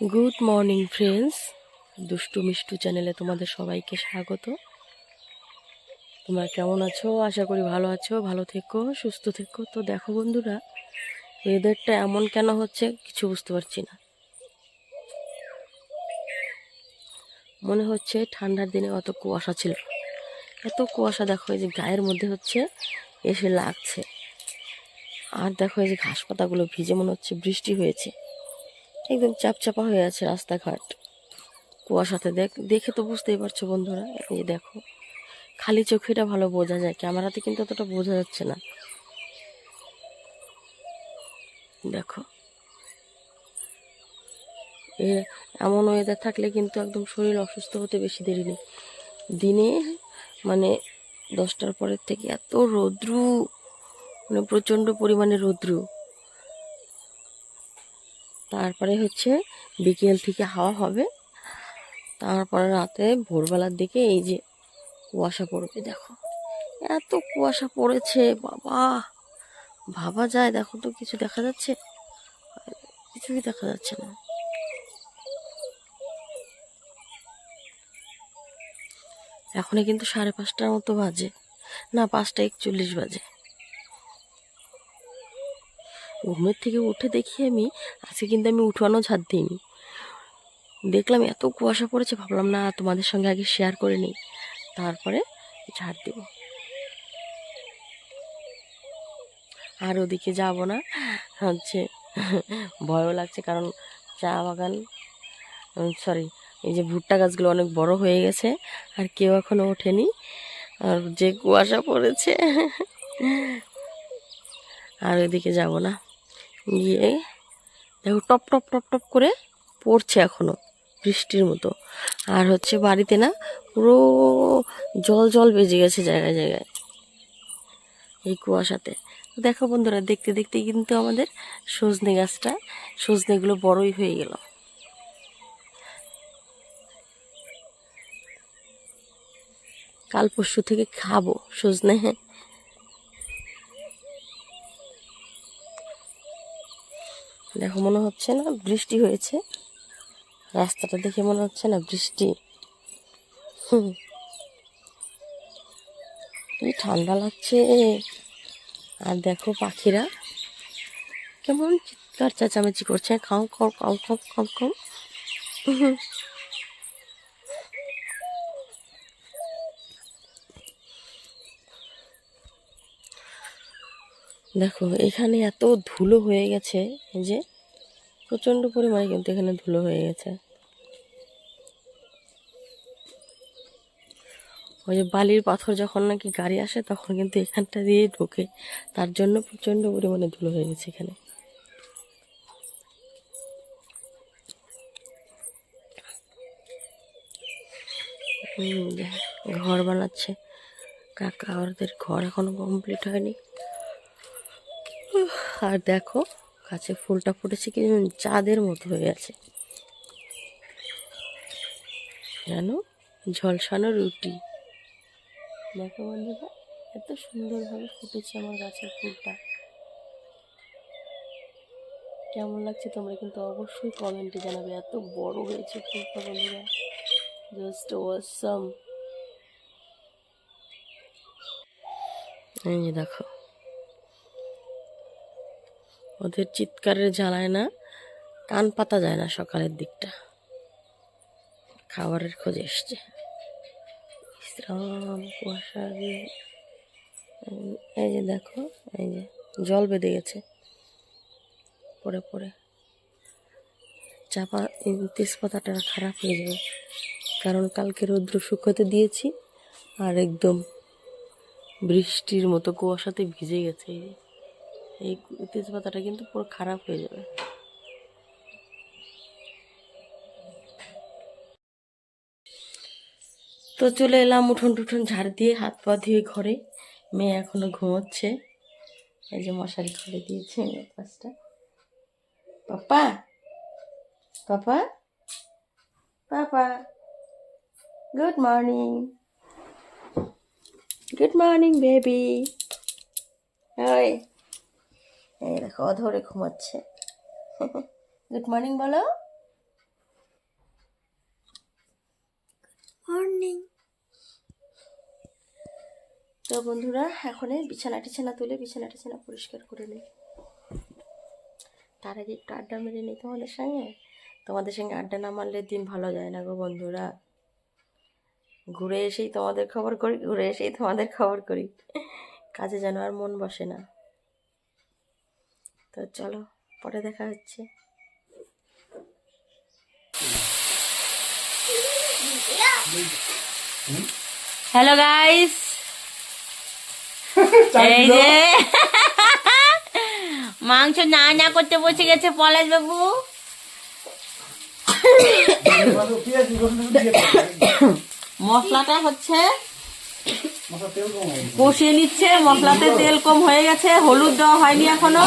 Good morning friends দুষ্টু মিষ্টু চ্যানেলে তোমাদের সবাইকে স্বাগত। তোমরা কেমন আছো? আশা করি ভালো আছো, ভালো থেকো, সুস্থ থেকো। তো দেখো বন্ধুরা ওয়েদারটা এমন কেন হচ্ছে কিছু বুঝতে পারছি না। মনে হচ্ছে ঠান্ডার দিনে অত কুয়াশা ছিল। এত কুয়াশা দেখো, এই যে গায়ের মধ্যে হচ্ছে, এসে লাগছে। আর দেখো এই যে ঘাস পাতাগুলো ভিজে মনে হচ্ছে বৃষ্টি হয়েছে। একদম চাপচাপা হয়ে আছে রাস্তাঘাট। কুয়াশাতে দেখ, দেখে তো বুঝতেই পারছ বন্ধুরা, এই দেখো। খালি চোখেটা ভালো বোঝা যায়, ক্যামেরাতে কিন্তু অতটা বোঝা যাচ্ছে না। দেখো। এমন ওয়েদার থাকলে কিন্তু একদম শরীর অসুস্থ হতে বেশি দেরি নেই। দিনে মানে দশটার পরের থেকে এত রৌদ্রু মানে প্রচণ্ড পরিমাণে রৌদ্রু। তারপরে হচ্ছে বিকেল থেকে হাওয়া হবে। তারপরে রাতে ভোরবেলার দিকে এই যে কুয়াশা পড়বে, দেখো। এত কুয়াশা পড়েছে, বাবা! ভাবা যায়, দেখো তো, কিছু দেখা যাচ্ছে? কিছুই দেখা যাচ্ছে না। এখনই কিন্তু সাড়ে পাঁচটার মতো বাজে। না, পাঁচটা একচল্লিশ বাজে। ঘুমের থেকে উঠে দেখি আমি, আজকে কিন্তু আমি উঠানো ঝাড় দিইনি। দেখলাম এত কুয়াশা পড়েছে, ভাবলাম না তোমাদের সঙ্গে আগে শেয়ার করে নিই। তারপরে ঝাড় দেব। আর ওদিকে যাব না, হচ্ছে ভয়ও লাগছে কারণ চা বাগান সরি এই যে ভুট্টা গাছগুলো অনেক বড় হয়ে গেছে, আর কেউ এখনও ওঠেনি, আর যে কুয়াশা পড়েছে। আর ওইদিকে যাব না। গিয়ে দেখো টপ টপ টপ টপ করে পড়ছে এখনও বৃষ্টির মতো। আর হচ্ছে বাড়িতে না পুরো জল জল বেজে গেছে জায়গায় জায়গায় এই কুয়াশাতে। দেখো বন্ধুরা, দেখতে দেখতে কিন্তু আমাদের সজনে গাছটা, সজনেগুলো বড়ই হয়ে গেল। কাল পরশু থেকে খাব সজনে হ্যাঁ। দেখো, মনে হচ্ছে না বৃষ্টি হয়েছে। রাস্তাটা দেখে মনে হচ্ছে না বৃষ্টি। কি ঠান্ডা লাগছে। আর দেখো পাখিরা। কেমন চিৎকার চেঁচামেচি করছে। খাও খাও খাও খাও খাও খাও। দেখো, এখানে এত ধুলো হয়ে গেছে যে প্রচণ্ড পরিমাণে কিন্তু এখানে ধুলো হয়ে গেছে। ওই যে বালির পাথর যখন নাকি গাড়ি আসে, তখন কিন্তু এখানটা দিয়ে ঢোকে। তার জন্য প্রচণ্ড পরিমাণে ধুলো হয়ে গেছে এখানে। ঘর বানাচ্ছে। কাকা, ওদের ঘর এখনও কমপ্লিট হয়নি। আর দেখো গাছে ফুলটা ফুটেছে কি চাঁদের মতো হয়ে আছে। যেন ঝলসানো রুটি। দেখো বন্ধুরা, এত সুন্দরভাবে ফুটেছে আমার গাছের ফুলটা। কেমন লাগছে তোমরা কিন্তু অবশ্যই কমেন্টে জানাবে। এত বড় হয়েছে ফুলটা বন্ধুরা। জাস্ট ওয়াসাম এই দেখো ওদের চিৎকারের জ্বালায় না, কান পাতা যায় না সকালের দিকটা। খাবারের খোঁজে এসছে। বিশ্রাম কুয়াশা এই যে দেখো, এই যে জল বেঁধে গেছে। পরে পরে চাপা তেজপাতাটা খারাপ হয়ে যাবে। কারণ কালকে রৌদ্র শুকোতে দিয়েছি, আর একদম বৃষ্টির মতো কুয়াশাতে ভিজে গেছে। এই তেজপাতাটা কিন্তু পুরো খারাপ হয়ে যাবে। তো চলে এলাম উঠোন টুঠোন ঝাড় দিয়ে, হাত পা ধুয়ে ঘরে। মেয়ে এখনও ঘুমোচ্ছে। এই যে মশারি খুলে দিয়েছে পাঁচটা papa! Papa! Papa! Good morning. Good morning, baby. ওই। এই দেখো অধরে ঘুমাচ্ছে। গুড মর্নিং বলো। মর্নিং তো বন্ধুরা এখন বিছানা টিছানা তুলে বিছানা টিছানা পরিষ্কার করে নিই। তার আগে একটু আড্ডা মেরে নিই তোমাদের সঙ্গে? তোমাদের সঙ্গে আড্ডা না মারলে দিন ভালো যায় না গো বন্ধুরা। ঘুরে এসেই তোমাদের খবর করি ঘুরে এসেই তোমাদের খবর করি। কাজে যেন আর মন বসে না। তো চলো, পরে দেখা হচ্ছে। হ্যালো গাইস এই যে মাংস না না করতে বসে গেছে পলাশ বাবু। মশলাটা হচ্ছে কষিয়ে নিচ্ছে, মশলাতে তেল কম হয়ে গেছে, হলুদ দেওয়া হয়নি এখনও।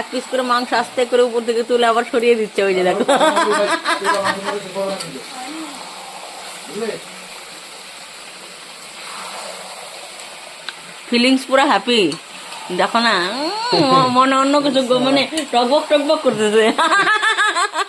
এক পিস করে মাংস আস্তে করে উপর থেকে তুলে আবার সরিয়ে দিচ্ছে, ওই যে দেখো। ফিলিংস পুরো হ্যাপি দেখো না মনে অন্য কিছু মানে টকবক টকবক করতেছে।